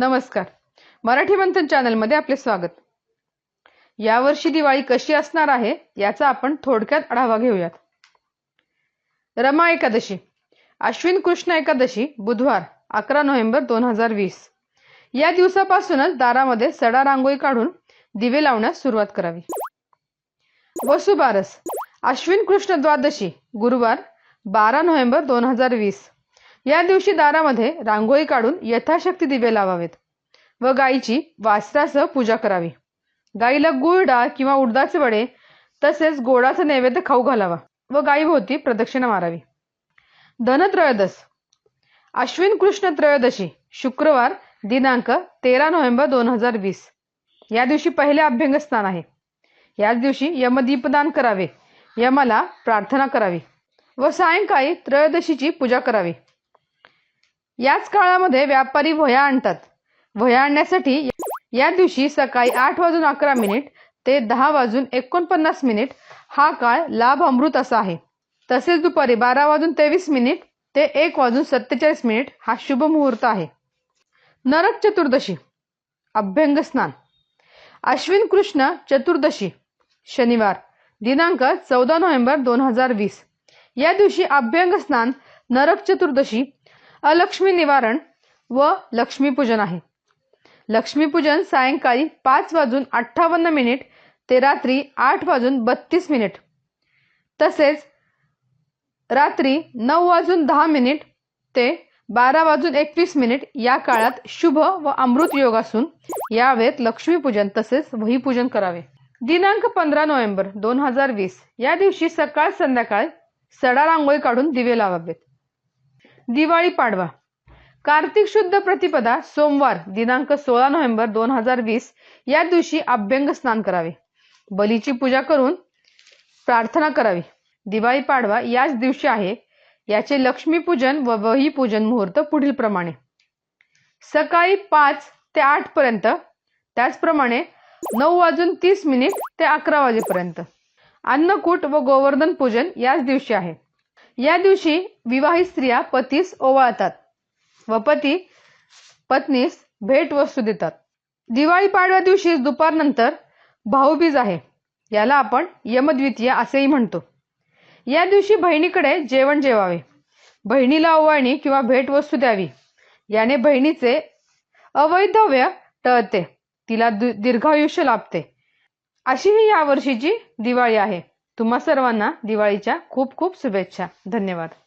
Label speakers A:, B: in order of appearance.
A: नमस्कार. मराठी मंथन चॅनलमध्ये आपले स्वागत. यावर्षी दिवाळी कशी असणार आहे याचा आपण थोडक्यात आढावा घेऊयात. रमा एकादशी अश्विन कृष्ण एकादशी बुधवार अकरा नोव्हेंबर दोन हजार वीस. या दिवसापासूनच दारामध्ये सडा रांगोळी काढून दिवे लावण्यास सुरुवात करावी. वसुबारस अश्विन कृष्ण द्वादशी गुरुवार बारा नोव्हेंबर दोन हजार वीस. या दिवशी दारामध्ये रांगोळी काढून यथाशक्ती दिवे लावावेत व गायीची वासरासह पूजा करावी. गाईला गुळ डाळ किंवा उडदाचे वडे तसेच गोडाचा नैवेद्य खाऊ घालावा व गायीभोवती प्रदक्षिणा मारावी. धनत्रयोदस. अश्विन कृष्ण त्रयोदशी शुक्रवार दिनांक तेरा नोव्हेंबर दोन हजार वीस. या दिवशी पहिले अभ्यंग स्नान आहे. याच दिवशी यमदीपदान करावे. यमाला प्रार्थना करावी व सायंकाळी त्रयोदशीची पूजा करावी. याच काळामध्ये व्यापारी वह्या आणतात. वह्या आणण्यासाठी या दिवशी सकाळी आठ वाजून अकरा मिनिट ते दहा वाजून एकोणपन्नास मिनिट हा काळ लाभ अमृत असा आहे. तसेच दुपारी बारा वाजून तेवीस मिनिट ते एक वाजून सत्तेचाळीस मिनिट हा शुभ मुहूर्त आहे. नरक चतुर्दशी. अभ्यंग स्नान. अश्विन कृष्ण चतुर्दशी शनिवार दिनांक चौदा नोव्हेंबर दोन हजार वीस. या दिवशी अभ्यंग स्नान नरक चतुर्दशी अलक्ष्मी निवारण व लक्ष्मीपूजन आहे. लक्ष्मीपूजन सायंकाळी पाच वाजून अठ्ठावन्न मिनिट ते रात्री आठ वाजून बत्तीस मिनिट. तसेच रात्री नऊ वाजून दहा मिनिट ते बारा वाजून एकवीस मिनिट या काळात शुभ व अमृत योग असून यावेळेत लक्ष्मीपूजन तसेच वहीपूजन करावे. दिनांक पंधरा नोव्हेंबर दोन हजार वीस या दिवशी सकाळ संध्याकाळ सडा रांगोळी काढून दिवे लावावेत. दिवाळी पाडवा. कार्तिक शुद्ध प्रतिपदा सोमवार दिनांक सोळा नोव्हेंबर दोन हजार वीस. या दिवशी अभ्यंग स्नान करावे. बलीची पूजा करून प्रार्थना करावी. दिवाळी पाडवा याच दिवशी आहे. याचे लक्ष्मीपूजन व वही पूजन मुहूर्त पुढील प्रमाणे. सकाळी पाच ते आठ पर्यंत त्याचप्रमाणे नऊ वाजून तीस मिनिट ते अकरा वाजेपर्यंत. अन्नकूट व गोवर्धन पूजन याच दिवशी आहे. या दिवशी विवाहित स्त्रिया पतीस ओवाळतात व पती पत्नीस भेट वस्तू देतात. दिवाळी पाडव्या दिवशी दुपारनंतर भाऊबीज आहे याला आपण यमद्वितीय असेही म्हणतो. या दिवशी बहिणीकडे जेवण जेवावे. बहिणीला ओवाळणी किंवा भेटवस्तू द्यावी. याने बहिणीचे अवैधव्य टळते. तिला दीर्घायुष्य लाभते. अशी ही यावर्षीची दिवाळी आहे. तुम्हा सर्वांना दिवाळीच्या खूप खूप शुभेच्छा. धन्यवाद.